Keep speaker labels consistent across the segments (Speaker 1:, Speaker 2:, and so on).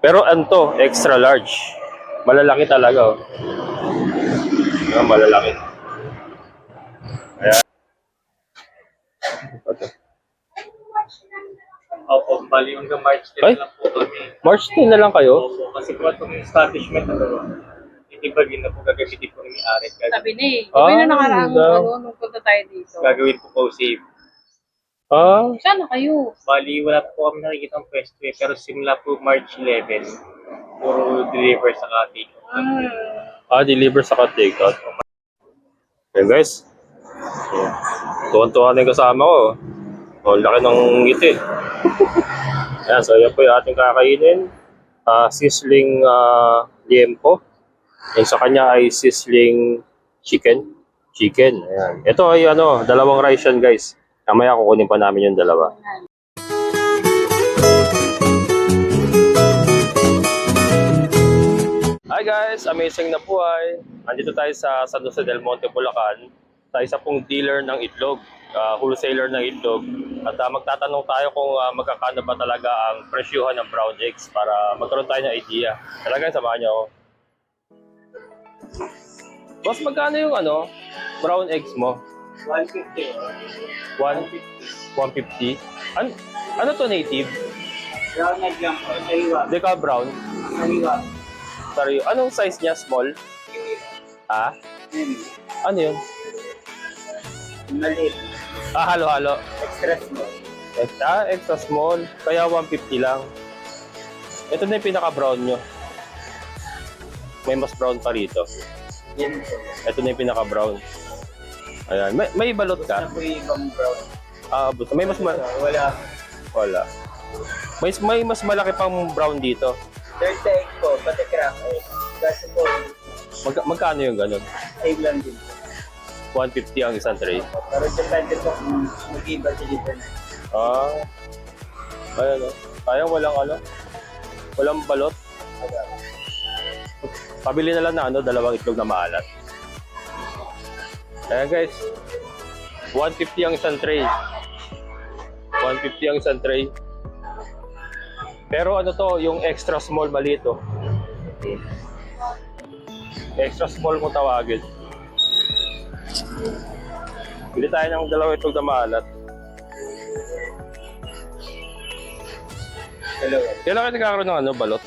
Speaker 1: Pero anto, extra large. Malalaki talaga. Oh. Ah, malalaki. Ayan. Ito.
Speaker 2: Opo, bali hanggang March 10
Speaker 1: Ay.
Speaker 2: lang po kami.
Speaker 1: March 10 na lang kayo?
Speaker 2: Opo, kasi po itong establishment na to, itibagin na po gagamitin po ni Aret.
Speaker 3: Sabi ni, di
Speaker 1: Ah,
Speaker 3: yung nakaraang ano, nung punta tayo dito?
Speaker 2: gagawin po po safe.
Speaker 1: Ah,
Speaker 3: Sana kayo.
Speaker 2: Bali, wala po kami nakikita ng pwesto eh, pero simula po March 11, puro deliver sa cottage.
Speaker 1: ah deliver sa takeout. Okay guys. So, tuwan-tuwa na yung kasama ko. Oh, laki ng ngiti. Ayan, so yan po yung ating kakainin. Ah, sizzling ah, liempo. Yung sa kanya ay sizzling chicken. Chicken. Ayan. Ito ay ano, dalawang rice yan guys. Kamaya kukunin pa namin yung dalawa. Hi guys! Amazing na buhay! Andito tayo sa San Jose del Monte, Bulacan sa isa pong dealer ng itlog, ah, wholesaler ng itlog. At ah, magtatanong tayo kung ah, magkakano ba talaga ang presyuhan ng brown eggs para magkaroon tayo ng idea. Talaga, samahan niyo ako. Boss, magkano yung ano, brown eggs mo?
Speaker 2: 150.
Speaker 1: 1, 150? An ano to native?
Speaker 2: Brown lang po, sariwa.
Speaker 1: Deca brown?
Speaker 2: Sariwa.
Speaker 1: Sorry, anong size niya? Small? Ah? Ano yun?
Speaker 2: Maliit.
Speaker 1: Ah, halo-halo.
Speaker 2: Extra small.
Speaker 1: Extra, extra small. Kaya 150 lang. Ito na yung pinaka-brown nyo. May mas brown pa rito.
Speaker 2: Yan.
Speaker 1: Ito na yung pinaka-brown. Ayan. May, may balot ka?
Speaker 2: Ibang brown?
Speaker 1: Ah, but may mas ma-
Speaker 2: Wala.
Speaker 1: wala. May, may mas malaki pang brown dito.
Speaker 2: Third egg po, pati crack egg. Kasi po,
Speaker 1: Mag, magkano yung ganun?
Speaker 2: save lang din.
Speaker 1: 150 ang isang tray.
Speaker 2: Pero depende po kung mag-iba deliver na.
Speaker 1: Ah. Ayan o. Sayang walang ano. Walang balot. Pabili na lang na ano, dalawang itlog na maalat. Ayan guys. 150 ang isang tray. 150 ang isang tray. Pero ano to, yung extra small maliit. Extra small mo tawagin. Bili tayo ng dalawang itlog na maalat.
Speaker 2: Dalawa.
Speaker 1: Kailan kayo nagkakaroon ng ano, balot?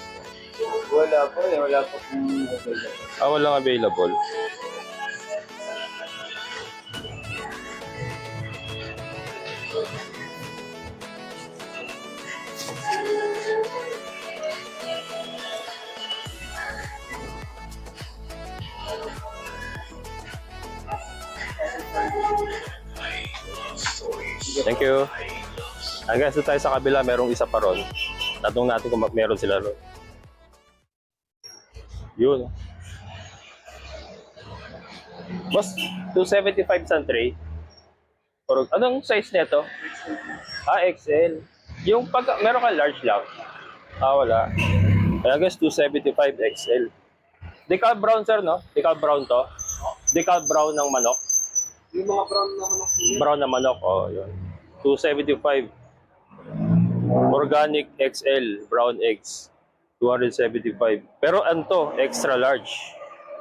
Speaker 2: Wala po eh, wala po kung.
Speaker 1: Ah, walang available. Thank you. Hanggang sa tayo sa kabila, merong isa pa ron. Tatanong natin kung meron sila ron. Yun. Boss, 275 sa tray. Or, anong size nito? Ah, XL. Yung pag, meron ka large lang. Ah, wala. Kaya guys, 275 XL. Decal brown, sir, no? Decal brown to. Decal brown ng manok.
Speaker 2: Yung mga brown naman ako.
Speaker 1: Brown na manok, oh, yun. 275. Organic XL, brown eggs. 275. Pero anto, extra large.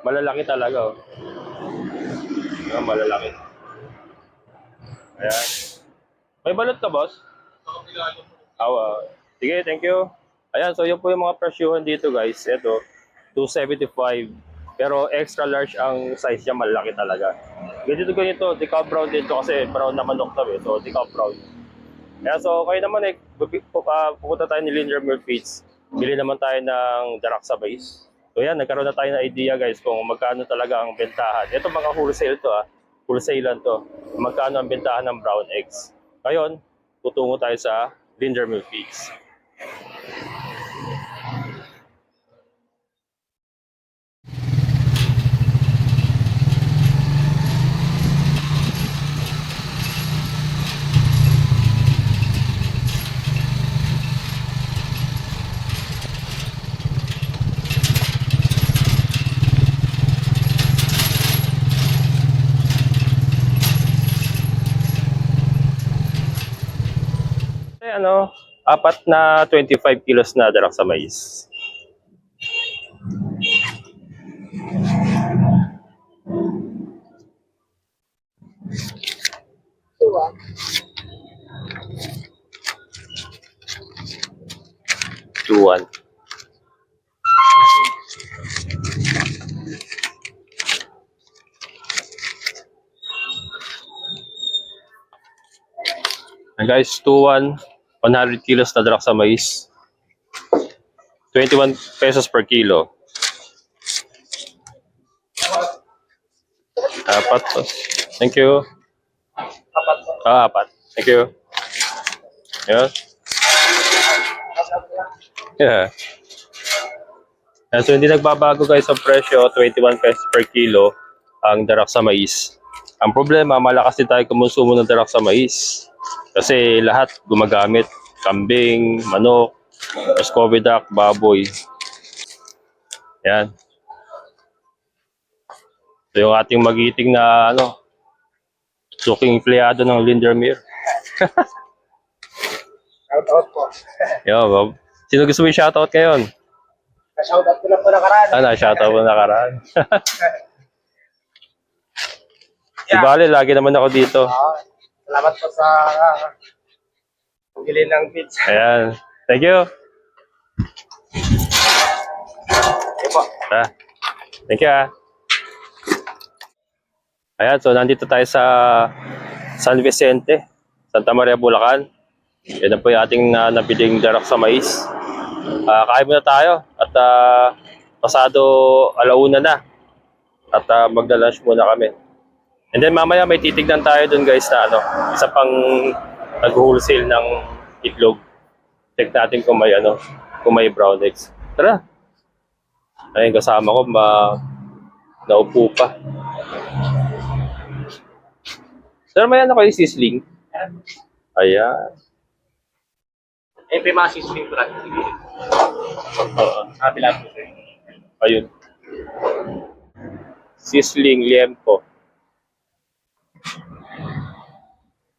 Speaker 1: Malalaki talaga, oh. Ah, malalaki. Ayan. May balot ka, boss? Awa. Sige, thank you. Ayan, so yun po yung mga presyuhan dito, guys. Ito, 275. Pero extra large ang size niya, malaki talaga. Ganito ganito, decal brown dito kasi brown na manok to eh. So, decal brown. Kaya so, kayo naman eh, ah, pupunta tayo ni Linder Milk Feeds. Bili naman tayo ng darak sa base. So yan, nagkaroon na tayo ng idea guys kung magkano talaga ang bentahan. Ito mga wholesale to ah. Wholesale lang to. Magkano ang bentahan ng brown eggs. Ngayon, tutungo tayo sa Linder Milk Feeds. Ano, Apat na 25 kilos na darak sa mais. Two one. And guys, 2-1, 100 kilos na darak sa mais. 21 pesos per kilo. Apat. boss. Thank you.
Speaker 2: Apat po.
Speaker 1: Ah, apat. Thank you. Yeah. Yan, so hindi nagbabago guys ang presyo, 21 pesos per kilo ang darak sa mais. Ang problema, malakas din tayo kumusumo ng darak sa mais. Kasi lahat gumagamit. Kambing, manok, Muscovy duck, baboy. Yan. So yung ating magiting na ano, suking empleyado ng Lindermere.
Speaker 2: Shout out po.
Speaker 1: Yo, Bob. Sino gusto mo i-shoutout ngayon?
Speaker 2: Shout out ko lang po nakaraan.
Speaker 1: Ano, shoutout mo nakaraan. Di bale, lagi naman ako dito.
Speaker 2: Ah, salamat po sa pagili ng pizza.
Speaker 1: Ayan. Thank you.
Speaker 2: Okay po.
Speaker 1: Ah. Thank you ah. Ayan, so nandito tayo sa San Vicente, Santa Maria, Bulacan. Yan na po yung ating uh, nabiling darak sa mais. Ah, kain muna tayo at ah, pasado alauna na. At uh, magda-lunch muna kami. And then mamaya may titignan tayo dun guys na ano, isa pang nag-wholesale ng itlog. Check natin kung may ano, kung may brown eggs. Tara! Ayun, kasama ko, ma... naupo pa. Sir, may ano kayo sisling? Ayan.
Speaker 2: Eh, may mga sisling lang.
Speaker 1: Oo.
Speaker 2: Po sir.
Speaker 1: ayun. Sisling, liempo.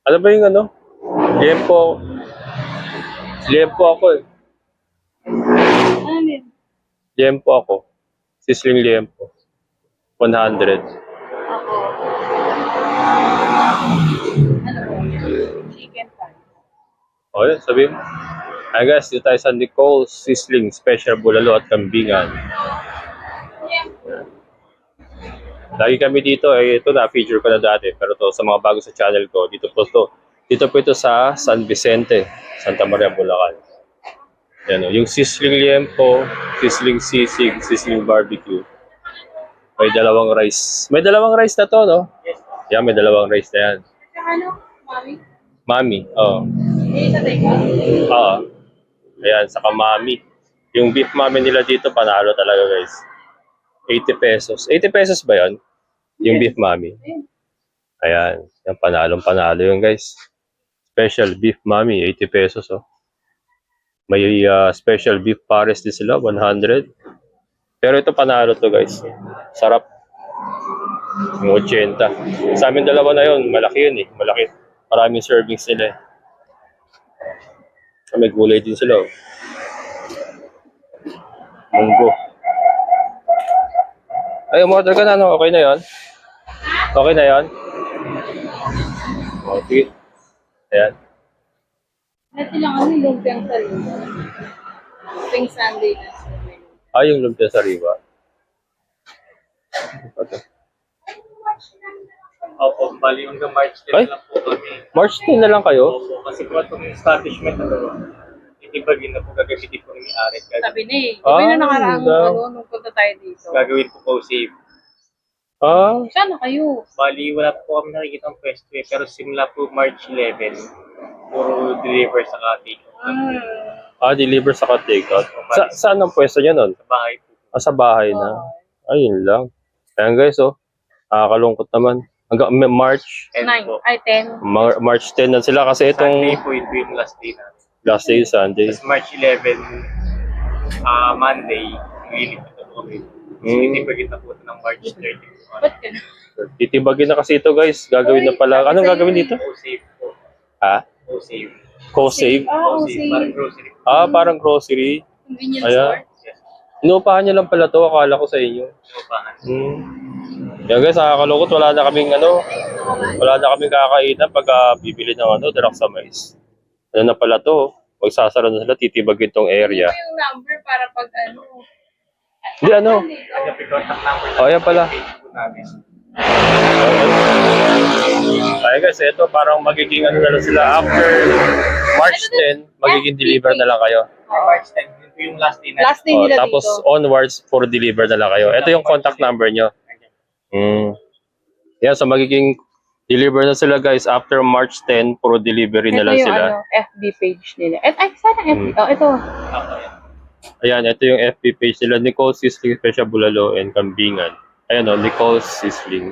Speaker 1: Ano ba yung ano? Liempo. Liempo ako eh.
Speaker 3: Ano yun?
Speaker 1: Liempo ako. Sisling liempo. 100.
Speaker 3: Ako. Ano po? Chicken thigh.
Speaker 1: O yun, sabi mo. Ay guys, dito tayo sa Nicole's Sisling Special Bulalo at Kambingan. Lagi kami dito, eh, ito na, feature ko na dati. Pero to sa mga bago sa channel ko, dito po to. Dito po ito sa San Vicente, Santa Maria, Bulacan. Yan o, yung Sisling Liempo, Sisling Sisig, Sisling Barbecue. May dalawang rice. May dalawang rice na to, no?
Speaker 2: Yes.
Speaker 1: Yan, may dalawang rice na yan.
Speaker 3: Ano, mami?
Speaker 1: Mami, oh.
Speaker 3: Sa teka.
Speaker 1: Oo. Ayan, saka mami. Yung beef mami nila dito, panalo talaga guys. 80 pesos. 80 pesos ba yon? Yung beef mami. Ayan, yung panalong panalo yun guys. Special beef mami, 80 pesos oh. May uh, special beef pares din sila, 100. Pero ito panalo to guys. Sarap. Yung 80. Sa amin dalawa na yun, malaki yun eh. Malaki. Maraming servings nila eh. May gulay din sila. oh. Munggo. Ay, umorder ka na, no? Okay na yon? Okay na yon? Oh, sige. Ayan.
Speaker 3: Dati lang ano, lumpiang salita. Lumpiang Sunday na sa menu.
Speaker 1: Ah, yung lumpia sa riba. Ito.
Speaker 2: Opo, bali hanggang March 10
Speaker 1: Ay?
Speaker 2: lang po kami.
Speaker 1: March 10 na lang kayo?
Speaker 2: Opo, kasi po itong establishment na to, itibagin na po gagamitin po ni Aret.
Speaker 3: Sabi na eh.
Speaker 1: Ah,
Speaker 3: Iba na nakaraang
Speaker 1: ganda.
Speaker 3: ano, nung punta tayo dito.
Speaker 2: Gagawin po po safe.
Speaker 1: Ah,
Speaker 3: Sana kayo.
Speaker 2: Bali, wala po kami nakikita ng pwesto eh, pero simula po March 11, puro deliver sa cottage.
Speaker 3: Mm.
Speaker 1: ah deliver sa takeout. Sa, saan ang pwesto niya nun?
Speaker 2: Sa bahay po.
Speaker 1: Ah, sa bahay na. Ayun lang. Ayan guys, oh. Nakakalungkot naman. Hanggang Ma- March,
Speaker 2: And
Speaker 3: Nine.
Speaker 2: po,
Speaker 3: Ay, ten.
Speaker 1: Mar- March 10 na sila kasi
Speaker 2: Sunday
Speaker 1: itong
Speaker 2: po ito yung last day na.
Speaker 1: last day Sunday.
Speaker 2: Tapos March 11, ah Monday, nililipit na po kami. So,
Speaker 1: Mm.
Speaker 2: itibagin na po ito ng March 30.
Speaker 3: Ba't ganun?
Speaker 1: Titibagin na kasi ito guys. Gagawin na pala. Anong gagawin dito?
Speaker 2: O safe po.
Speaker 1: Ha?
Speaker 2: O safe.
Speaker 1: Co-save.
Speaker 3: Ah, okay.
Speaker 2: Parang grocery.
Speaker 1: Ah, parang grocery.
Speaker 3: Convenience
Speaker 1: Ayan.
Speaker 3: store.
Speaker 2: Yes.
Speaker 1: Inuupahan nyo lang pala to, akala ko sa inyo.
Speaker 2: Inuupahan.
Speaker 1: Hmm. Yan guys, nakakalungkot. Wala na kaming ano, wala na kaming kakainan pag ah, bibili ng ano, direct sa mais. Ano na pala to? Magsasara na sila, titibagin tong area.
Speaker 3: Ito yung number para pag ano.
Speaker 1: Hindi ano.
Speaker 2: Kaya contact number
Speaker 1: Oh, yan pala. Ay guys, ito parang magiging ano na lang sila after March 10, magiging deliver na lang kayo.
Speaker 2: Ah, March 10, yun po yung last day na.
Speaker 3: Last day
Speaker 1: Oh,
Speaker 3: nila
Speaker 1: tapos
Speaker 3: dito.
Speaker 1: onwards for deliver na lang kayo. Ito yung contact number nyo. Mm. Yeah, so magiging deliver na sila guys after March 10, puro delivery na
Speaker 3: Ito
Speaker 1: lang
Speaker 3: yung
Speaker 1: sila.
Speaker 3: ano, FB page nila. Et, ay, sana FB.
Speaker 1: Hmm.
Speaker 3: Oh, ito.
Speaker 2: Ako yan.
Speaker 1: Ayan, ito yung FB page nila, Nicole Sisling Special Bulalo and Kambingan. Ayan o, Nicole Sisling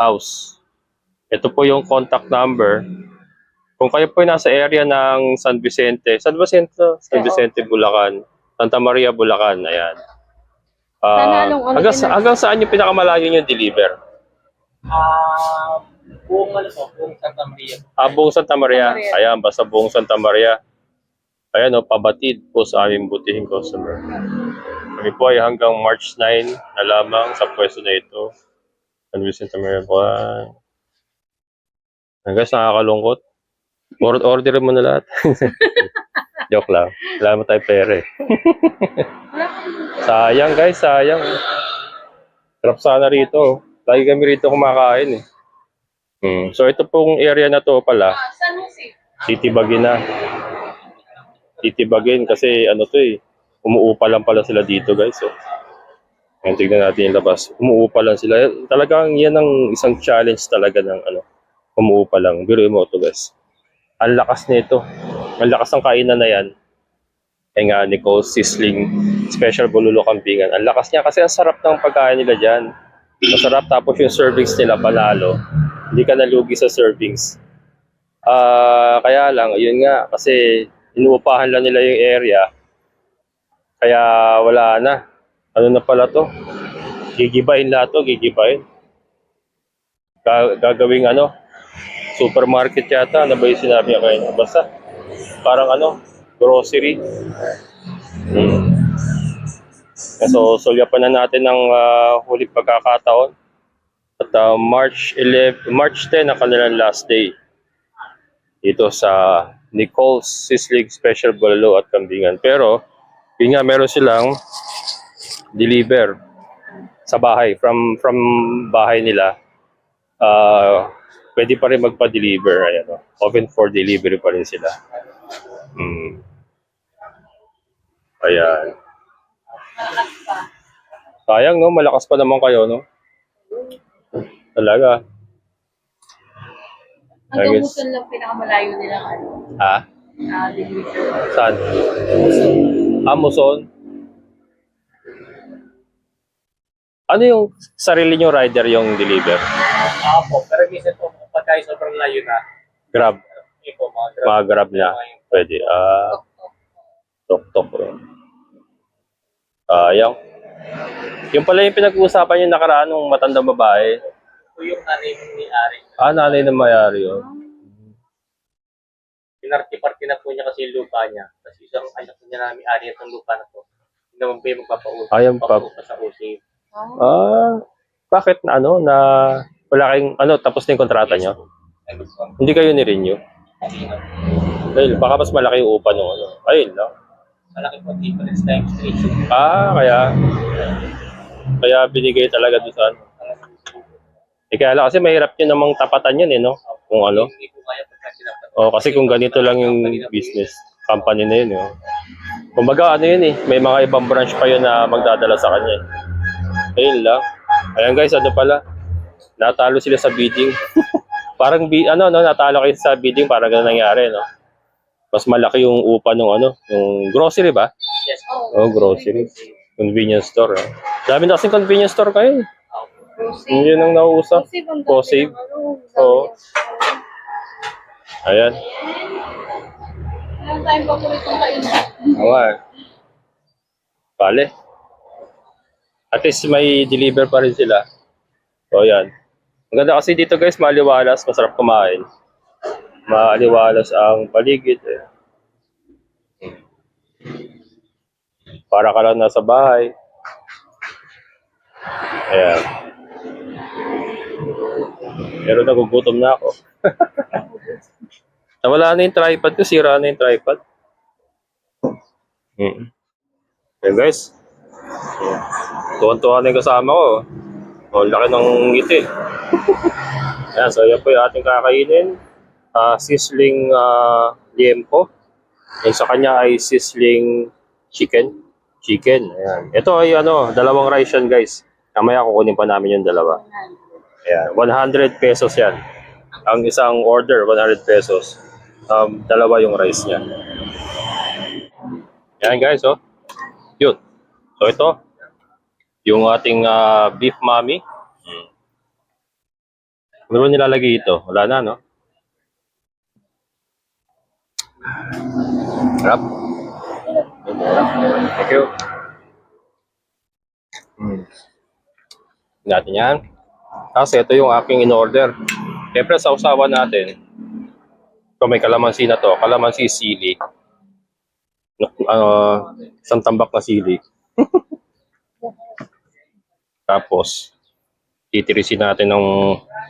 Speaker 1: House. Ito po yung contact number. Kung kayo po nasa area ng San Vicente, San Vicente, San. Vicente, Bulacan, Santa Maria, Bulacan, ayan.
Speaker 3: Ano
Speaker 1: hanggang, sa, hanggang saan yung pinakamalayo yung deliver?
Speaker 2: Ah, buong ano po, buong Santa Maria.
Speaker 1: Ah, buong Santa Maria.
Speaker 3: Santa Maria.
Speaker 1: Ayan, basta buong Santa Maria. Ayan o, pabatid po sa aming butihing customer. Kami po ay hanggang March 9 na lamang sa pwesto na ito. San Vicente. Ang guys, nakakalungkot. Or order mo na lahat. Joke lang. Wala mo tayo pera eh. sayang guys, sayang. Sarap sana rito. Lagi kami rito kumakain eh. Hmm. So ito pong area na to pala,
Speaker 3: San Jose.
Speaker 1: Titibagin kasi ano to eh, umuupa lang pala sila dito guys. So, Ngayon tignan natin yung labas. Umuupa lang sila. Talagang yan ang isang challenge talaga ng ano, umuupa lang. Biro mo to guys. Ang lakas nito. Ang lakas ng kainan na yan. Kaya nga, Nicole Sisling Special Bululo Kambingan. Ang lakas niya kasi ang sarap ng pagkain nila dyan. Masarap tapos yung servings nila panalo. Hindi ka nalugi sa servings. Ah, kaya lang, yun nga, kasi inuupahan lang nila yung area. Kaya wala na. Ano na pala to? Gigibain lahat to, gigibain. Ga- gagawing ano? Supermarket yata. Ano ba yung sinabi niya kayo? Basta, parang ano? Grocery. Hmm. So, sulyapan na natin ng ah, huling pagkakataon. At ah, March 11, March 10 ang kanilang last day dito sa Nicole's Sislig Special Bulalo at Kambingan. Pero, yun nga, meron silang deliver sa bahay. From from bahay nila, ah pwede pa rin magpa-deliver. Ayan, oh. Open for delivery pa rin sila. Hmm. Ayan. Sayang, no? Malakas pa naman kayo, no? Talaga.
Speaker 3: Hanggang
Speaker 1: guess-
Speaker 3: Muson lang pinakamalayo nila ano.
Speaker 1: Ha?
Speaker 3: Ah, deliver.
Speaker 1: Saan? Amazon? Ano yung sarili nyo rider yung deliver?
Speaker 2: Ah, po. Pero minsan po, kapag tayo sobrang layo na,
Speaker 1: Grab?
Speaker 2: po, mga grab.
Speaker 1: Mga grab na? Pwede. Ah, tok-tok. eh. Sayang. Yung pala yung pinag-uusapan yung nakaraan ng matandang babae.
Speaker 2: Ito yung nanay ni Ari.
Speaker 1: Ah, nanay na mayari yun.
Speaker 2: Pinarty-party na po niya kasi yung lupa niya. Kasi isang anak niya namin ari itong lupa na to. Hindi naman po yung magpapaupa.
Speaker 1: Ayaw pa-
Speaker 2: sa OC.
Speaker 3: Oh.
Speaker 1: Ah, bakit na ano, na wala kayong, ano, tapos na yung kontrata nyo?
Speaker 2: Ayun po.
Speaker 1: Hindi kayo ni-renew? Dahil baka mas malaki yung upa nung ano. Ayun lang.
Speaker 2: Malaki po difference times 3.
Speaker 1: Ah, kaya kaya binigay talaga doon sa ano. Eh kaya lang kasi mahirap yun namang tapatan yan eh, no? Kung ano.
Speaker 2: Hindi po kaya pagka sinapat.
Speaker 1: O kasi kung ganito lang yung business company na yun, eh. Kumbaga ano yun eh, may mga ibang branch pa yun na magdadala sa kanya. eh. Ayun lang. Ayan guys, ano pala? Natalo sila sa bidding. parang bi ano no, natalo kayo sa bidding, parang ganun nangyari, no? Mas malaki yung upa nung ano, yung grocery ba?
Speaker 2: Yes.
Speaker 1: Oh, grocery. Convenience store. Eh. Dami na kasing convenience store kayo. Yun ang nauusap.
Speaker 3: Ng dami
Speaker 1: Oo.
Speaker 3: ng-
Speaker 1: Ayan.
Speaker 3: Meron tayong paboritong kainan.
Speaker 1: Oo eh. Bale. At least may deliver pa rin sila. So, ayan. Ang ganda kasi dito guys, maliwalas, masarap kumain. maaliwalas ang paligid. Eh. Para ka lang nasa bahay. Ayan. Pero nagugutom na ako. Nawala na yung tripod ko, sira na yung tripod. Mm. Okay guys. Tuwan-tuwa na yung kasama ko. Oh, laki ng ngiti. Ayan, so yan po yung ating kakainin. Ah, sizzling uh, liempo. Yung sa kanya ay sizzling chicken. Chicken. Ayan. Ito ay ano, dalawang rice yan guys. Kamaya kukunin pa namin yung dalawa. Ayan, 100 pesos yan. Ang isang order, 100 pesos. Um, dalawa yung rice niya. Ayan guys, oh. Yun. So ito, yung ating ah, beef mami. Hmm. Ano ba nilalagay ito? Wala na, no? Harap. Thank you. Hmm. Natin yan. Kasi ito yung aking in-order. Siyempre, sa usawan natin, ito may kalamansi na to. Kalamansi sili. Uh, isang tambak na sili. Tapos, titirisin natin ng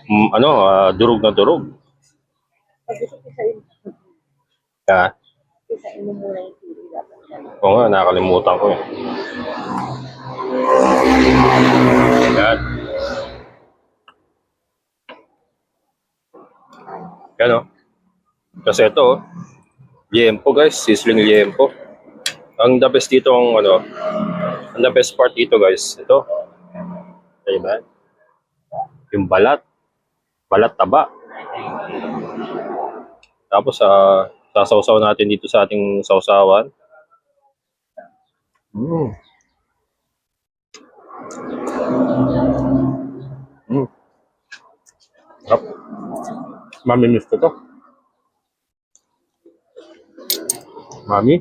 Speaker 1: mm, ano, ah, durog na durog. Ha? Oo nga, nakakalimutan ko eh. Yan. Yan. Kasi ito, oh, liempo guys, sizzling liempo. Ang the best dito ang ano, ang the best part dito guys, ito. Diba? Yung balat. Balat taba. Tapos sa sasawsaw natin dito sa ating sausawan. Mm. Mm. Sarap. Mami-miss ko to. Mami?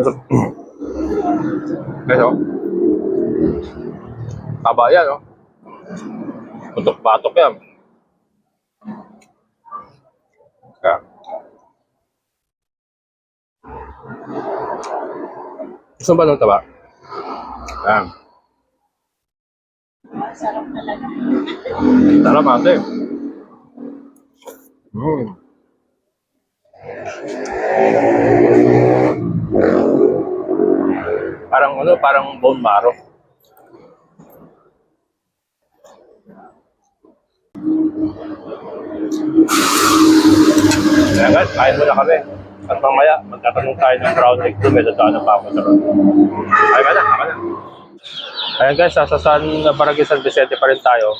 Speaker 1: Masarap. Pero, taba yan, oh. Putok-patok yan. Gusto ba ng taba? Yan. Sarap ate. Mm. Parang ano, parang bone marrow. Kaya guys, kain muna kami. At mamaya, magtatanong tayo ng egg doon. May dadaan pa ako sa ron. Ay ka na, ka na. Ayan guys, sa San Barangay San Vicente pa rin tayo.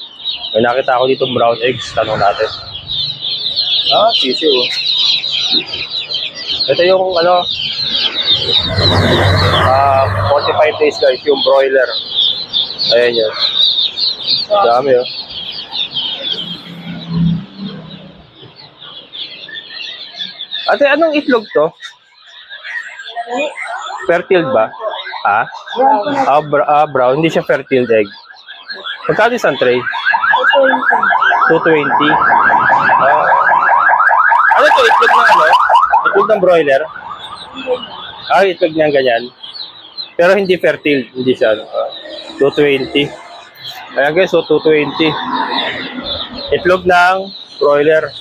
Speaker 1: May nakita ako dito brown eggs. Tanong natin. Ah, sisiw. oh. Ito yung ano, ah 45 days guys, yung broiler. Ayan yun. Dami oh. Ate, anong itlog to? Fertile ba? Ha? Ah, br- ah, brown. Hindi siya fertile egg. Magkano isang tray? 220. Ah. Ano to? Itlog ng ano? Itlog ng broiler? Ah, itlog niya ganyan. Pero hindi fertile. Hindi siya. ano, ah, 220. Ayan guys, so 220. Itlog ng broiler.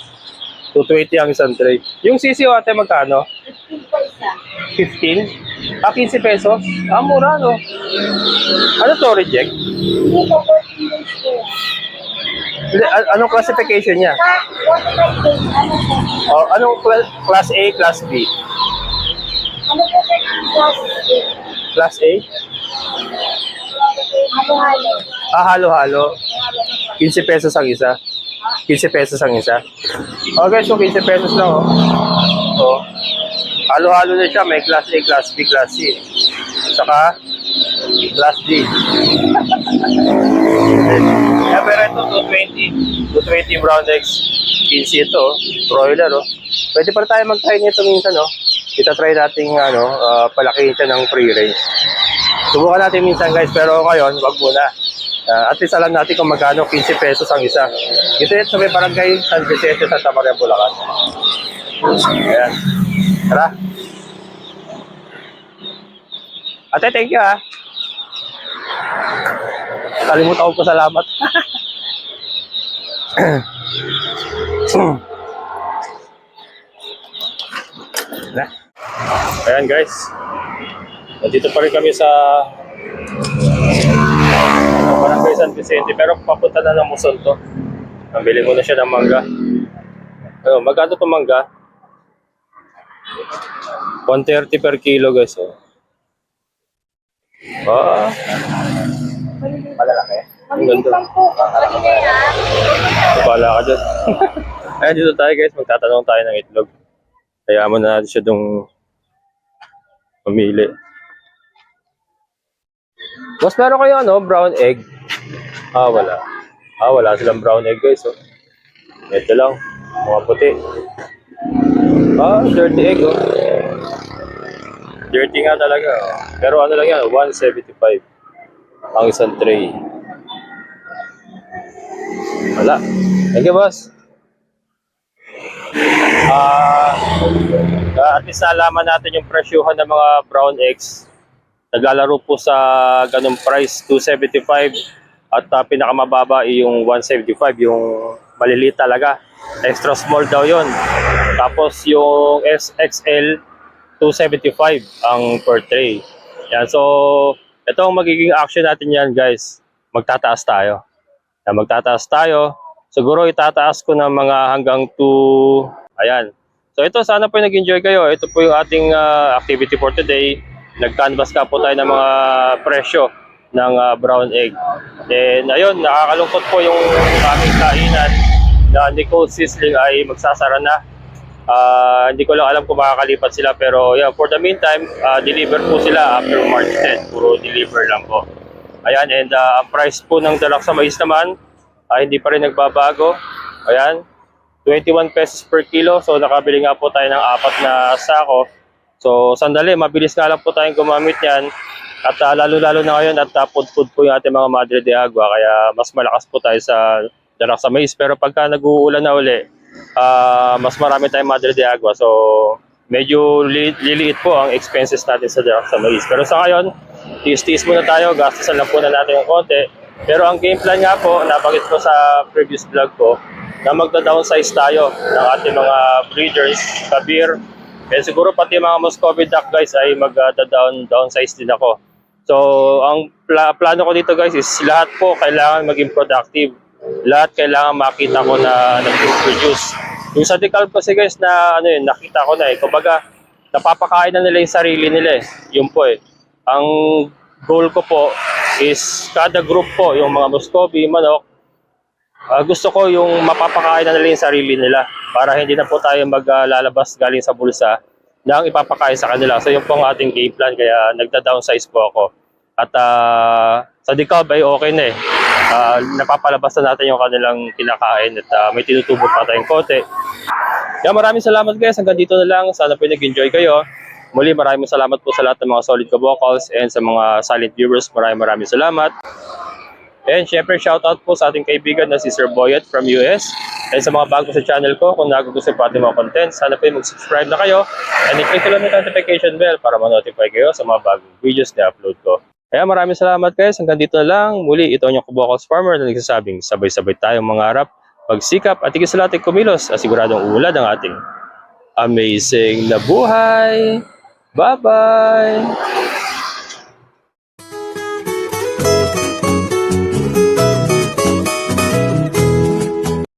Speaker 1: 220 ang isang tray. Yung sisiyo ate magkano? 15? Ah, 15 pesos? Ah, mura no? Ano to, reject? Hindi, a- anong classification niya? Oh, anong cla- class A, class B?
Speaker 4: Ano po sa class
Speaker 1: Class A?
Speaker 4: Halo-halo.
Speaker 1: Ah, halo-halo. 15 pesos ang isa. 15 pesos ang isa. Okay, so 15 pesos lang oh. Oh. Halo-halo na siya. May class A, class B, class C. Saka, class D. Kaya pero ito, 220. 220 brown eggs. 15 ito, oh. broiler, oh. Pwede pa tayo mag-try nito minsan, oh. Ita-try natin, ano, ah, palakihin siya ng free range. Subukan natin minsan guys, pero ngayon, wag muna. Ah, at least alam natin kung magkano 15 pesos ang isa. Dito yan sa may barangay San Vicente, Santa Maria, Bulacan. Ayan. Tara. Ate, thank you ha. Kalimutan ko pa salamat. Ayan guys. Nandito pa rin kami sa San Vicente pero papunta na ng Muson to. Nabili mo na siya ng mangga. Ano, magkano itong mangga? 130 per kilo guys. Oh. Ah, malalaki. Ang ganda. Bala ka dyan. Ayan, dito tayo guys. Magtatanong tayo ng itlog. Kaya mo na natin siya dong mamili. Mas meron kayo ano, brown egg. Ah, wala. Ah, wala silang brown egg guys. Oh. Ito lang. Mga puti. Ah, dirty egg oh. Dirty nga talaga. Oh. Pero ano lang yan, 175. Ang isang tray. Wala. Thank you, boss. Ah, uh, at least nalaman natin yung presyuhan ng mga brown eggs. Naglalaro po sa ganung price, 275 at uh, pinakamababa ay yung 175, yung maliliit talaga. Extra small daw yon. Tapos yung SXL, 275 ang per tray. Yan, so ito ang magiging action natin yan guys. Magtataas tayo na magtataas tayo. Siguro itataas ko ng mga hanggang 2, ayan. So ito, sana po nag-enjoy kayo. Ito po yung ating ah, activity for today. Nag-canvas ka po tayo ng mga presyo ng ah, brown egg. Then ayun, nakakalungkot po yung aming kainan na Nicole Sisling ay magsasara na. Ah, hindi ko lang alam kung makakalipat sila pero yeah, for the meantime, ah, deliver po sila after March 10. Puro deliver lang po. Ayan, and uh, ang price po ng dalak sa mais naman ay hindi pa rin nagbabago. Ayan, 21 pesos per kilo. So nakabili nga po tayo ng apat na sako. So sandali, mabilis nga lang po tayong gumamit yan. At uh, lalo-lalo na ngayon at uh, food po yung ating mga Madre de Agua. Kaya mas malakas po tayo sa dalak sa mais. Pero pagka nag-uulan na uli, ah, mas marami tayong Madre de Agua. So medyo li- liliit po ang expenses natin sa dalak sa mais. Pero sa ngayon, tiis-tiis muna tayo, gastusan lang po na natin yung konti. Pero ang game plan nga po, nabanggit ko sa previous vlog ko, na magda-downsize tayo ng ating mga breeders, kabir, and siguro pati mga Muscovy duck guys ay mag-down downsize din ako. So, ang pla- plano ko dito guys is lahat po kailangan maging productive. Lahat kailangan makita ko na nag-produce. Yung sa decal kasi guys na ano yun, nakita ko na eh. Kumbaga, napapakain na nila yung sarili nila eh. Yun po eh. Ang goal ko po is kada group po, yung mga Muscovy, manok, ah, gusto ko yung mapapakain na nila yung sarili nila para hindi na po tayo maglalabas galing sa bulsa na ang ipapakain sa kanila. So yun po ang ating game plan kaya nagda-downsize po ako. At ah, sa decal ay okay na eh. Ah, napapalabas na natin yung kanilang kinakain at ah, may tinutubo pa tayong kote. Kaya maraming salamat guys. Hanggang dito na lang. Sana po nag-enjoy kayo. Muli maraming salamat po sa lahat ng mga solid ka-vocals and sa mga silent viewers. Maraming maraming salamat. And syempre shoutout po sa ating kaibigan na si Sir Boyet from US. And sa mga bago sa channel ko, kung nagugustuhan po ating mga content, sana po yung mag-subscribe na kayo. And i-click ko lang yung notification bell para ma-notify kayo sa mga bagong videos na upload ko. Kaya maraming salamat guys. Hanggang dito na lang. Muli, ito ang Vocals Farmer na nagsasabing sabay-sabay tayong mangarap, pagsikap at higit sa lahat kumilos at siguradong uulad ang ating amazing na buhay. Bye-bye!